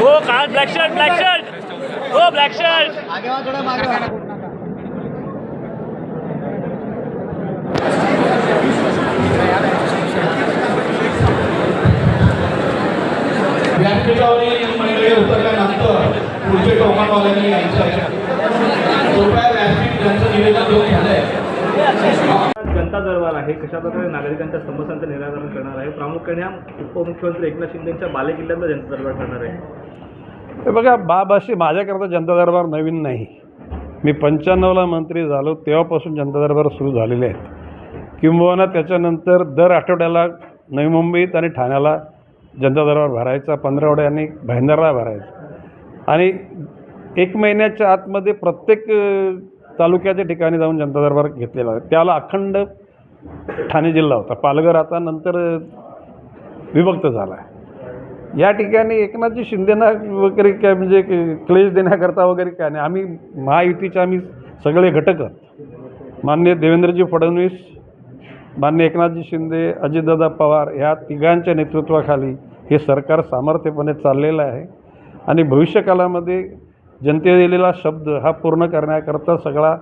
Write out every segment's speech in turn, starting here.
हो काल black shirt black shirt हो ब्लॅक शर्ट व्यासपीठावरील मंडळी उतरल्यानंतर पुढचे टोकनवाल्यांनी यायचं आहे कृपया व्यासपीठ त्यांचं निवेदन घेऊन झालंय? जनता दरबार आहे? कशा प्रकारे नागरिकांच्या समस्यांचं निराकरण करणार आहे? प्रामुख्याने हा उपमुख्यमंत्री एकनाथ शिंदेच्या बालेकिल्ल्यातला जनता दरबार ठरणार आहे. हे बघा बाब अशी माझ्याकरता जनता दरबार नवीन नाही. मी पंच्याण्णवला मंत्री झालो तेव्हापासून जनता दरबार सुरू झालेले आहेत. किंबहुना त्याच्यानंतर दर आठवड्याला नवी मुंबईत आणि ठाण्याला जनता दरबार भरायचा पंधरावड्याने भाईंदरला भरायचा. आणि एक महिन्याच्या आतमध्ये प्रत्येक तालुक्याच्या ठिकाणी जाऊन जनता दरबार घेतलेला आहे. त्याला अखंड ठाणे जिल्हा होता. पालघर आता नंतर विभक्त झाला आहे या ठिकाणी एकनाथजी शिंदेना वगैरे काय म्हणजे क्लेश देण्याकरता वगैरे काय नाही. आम्ही महायुतीचे आम्ही सगळे घटक आहोत. मान्य देवेंद्रजी फडणवीस मान्य एकनाथजी शिंदे अजितदादा पवार ह्या तिघांच्या नेतृत्वाखाली हे सरकार सामर्थ्यपणे चाललेलं आहे. आणि भविष्यकालामध्ये जनते दिलेला शब्द हा पूर्ण करण्याकरता सगळा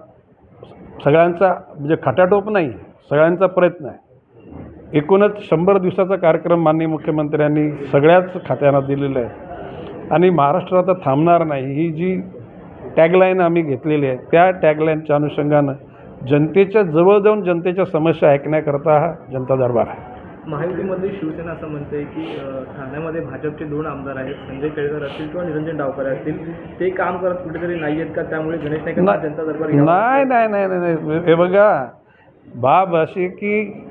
सगळ्यांचा म्हणजे खटाटोप नाही. सगळ्यांचा प्रयत्न आहे. एकूणच शंभर दिवसाचा कार्यक्रम माननीय मुख्यमंत्र्यांनी सगळ्याच खात्यांना दिलेला आहे. आणि महाराष्ट्र आता थांबणार नाही. ही जी टॅगलाईन आम्ही घेतलेली आहे त्या टॅगलाईनच्या अनुषंगानं जनतेच्या जवळ जाऊन जनतेच्या समस्या ऐकण्याकरता हा जनता दरबार आहे. महायुतीमध्ये शिवसेना असं म्हणते की ठाण्यामध्ये भाजपचे दोन आमदार आहेत संजय केळकर असतील किंवा निरंजन डावकर असतील. ते काम करत कुठेतरी नाही आहेत का? त्यामुळे गणेश नाईकांना ना- जनता दरबार नाही नाही नाही नाही. हे बघा बाब अशी की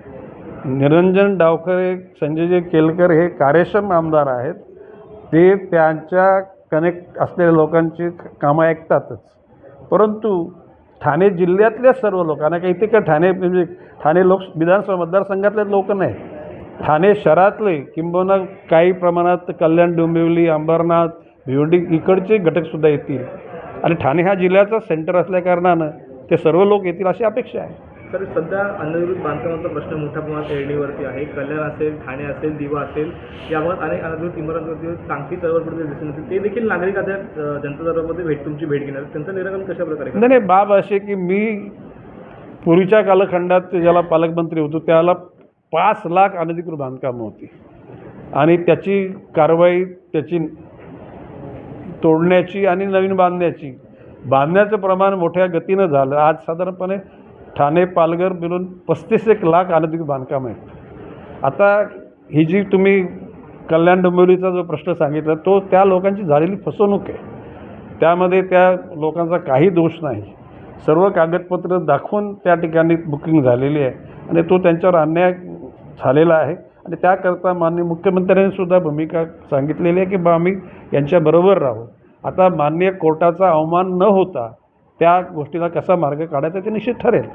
निरंजन डावखरे संजयजी केलकर हे कार्यक्षम आमदार आहेत. ते त्यांच्या कनेक्ट असलेल्या लोकांची कामं ऐकतातच. परंतु ठाणे जिल्ह्यातल्या सर्व लोकांना काही इथे का ठाणे म्हणजे ठाणे लोक विधानसभा मतदारसंघातले लोक नाही. ठाणे शहरातले किंबहुना काही प्रमाणात कल्याण डोंबिवली अंबरनाथ भिवंडी इकडचे घटकसुद्धा येतील. आणि ठाणे हा जिल्ह्याचा सेंटर असल्याकारणानं ते सर्व लोक येतील अशी अपेक्षा आहे. तर सध्या अनधिकृत बांधकामाचा प्रश्न मोठ्या प्रमाणात एरणीवरती आहे. कल्याण असेल ठाणे असेल दिवा असेल याबाबत अनेक अनधिकृत इमारतीवरती चांगली चळवळ पडते दिसून येते. ते देखील नागरिक आता जनता दरबारमध्ये भेट तुमची भेट घेणार त्यांचं निराकरण कशा प्रकारे नाही नाही बाब असे की मी पूर्वीच्या कालखंडात ज्याला पालकमंत्री होतो त्याला पाच लाख अनधिकृत बांधकामं होती. आणि त्याची कारवाई त्याची तोडण्याची आणि नवीन बांधण्याची बांधण्याचं प्रमाण मोठ्या गतीनं झालं. आज साधारणपणे ठाणे पालघर मिळून पस्तीस एक लाख अनधिकृत बांधकाम आहेत. आता ही जी तुम्ही कल्याण डोंबिवलीचा जो प्रश्न सांगितला तो त्या लोकांची झालेली फसवणूक आहे. त्यामध्ये त्या लोकांचा काही दोष नाही. सर्व कागदपत्र दाखवून त्या ठिकाणी बुकिंग झालेली आहे आणि तो त्यांच्यावर अन्याय झालेला आहे. आणि त्याकरता माननीय मुख्यमंत्र्यांनी सुद्धा भूमिका सांगितलेली आहे की बा आम्ही यांच्याबरोबर राहू. आता माननीय कोर्टाचा अवमान न होता त्या गोष्टीला कसा मार्ग काढायचा ते निश्चित ठरेल.